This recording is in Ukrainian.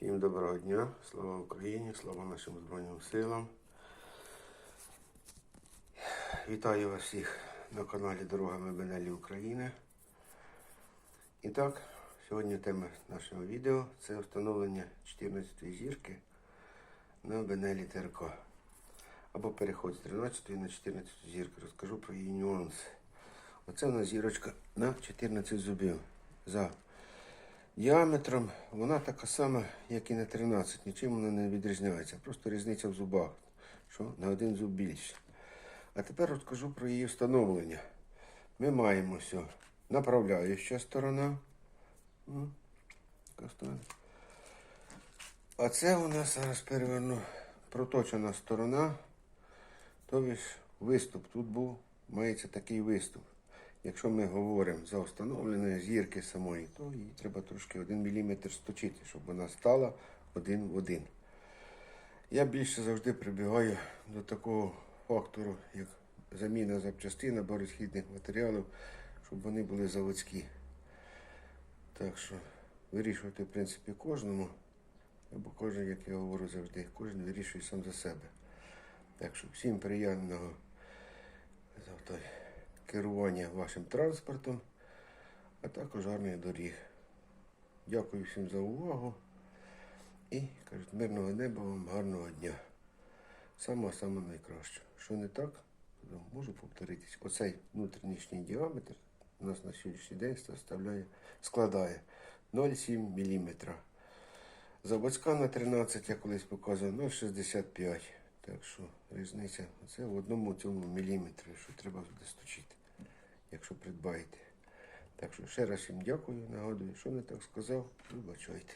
Всім доброго дня, слава Україні, слава нашим Збройним силам. Вітаю вас всіх на каналі Дорогами Бенелі України. І так, сьогодні тема нашого відео це встановлення 14-ї зірки на Бенелі ТРК. Або переход з 13 на 14 зірки. Розкажу про її нюанси. Оце у нас зірочка на 14 зубів. За діаметром вона така сама, як і на 13, нічим вона не відрізняється. Просто різниця в зубах, що на один зуб більше. А тепер розкажу про її встановлення. Ми маємо все. Направляюча сторона. А це у нас зараз переверну проточена сторона. Тобто виступ тут був, мається такий виступ. Якщо ми говоримо за встановлення зірки самої, то її треба трошки 1 мм сточити, щоб вона стала один в один. Я більше завжди прибігаю до такого фактору, як заміна запчастин або розхідних матеріалів, щоб вони були заводські. Так що вирішувати, в принципі, кожному, або кожен, як я говорю завжди, кожен вирішує сам за себе. Так що всім приємного керування вашим транспортом, а також гарних доріг. Дякую всім за увагу і кажуть, мирного неба вам, гарного дня. Самого найкращого. Що не так, то можу повторитись. Оцей внутрішній діаметр у нас на сьогоднішній день складає 0,7 мм. Заводська на 13 я колись показував 0,65. Так що різниця це в одному цьому міліметрі, що треба буде сточити, якщо придбаєте. Так що ще раз їм дякую, нагадую, що не так сказав, вибачайте.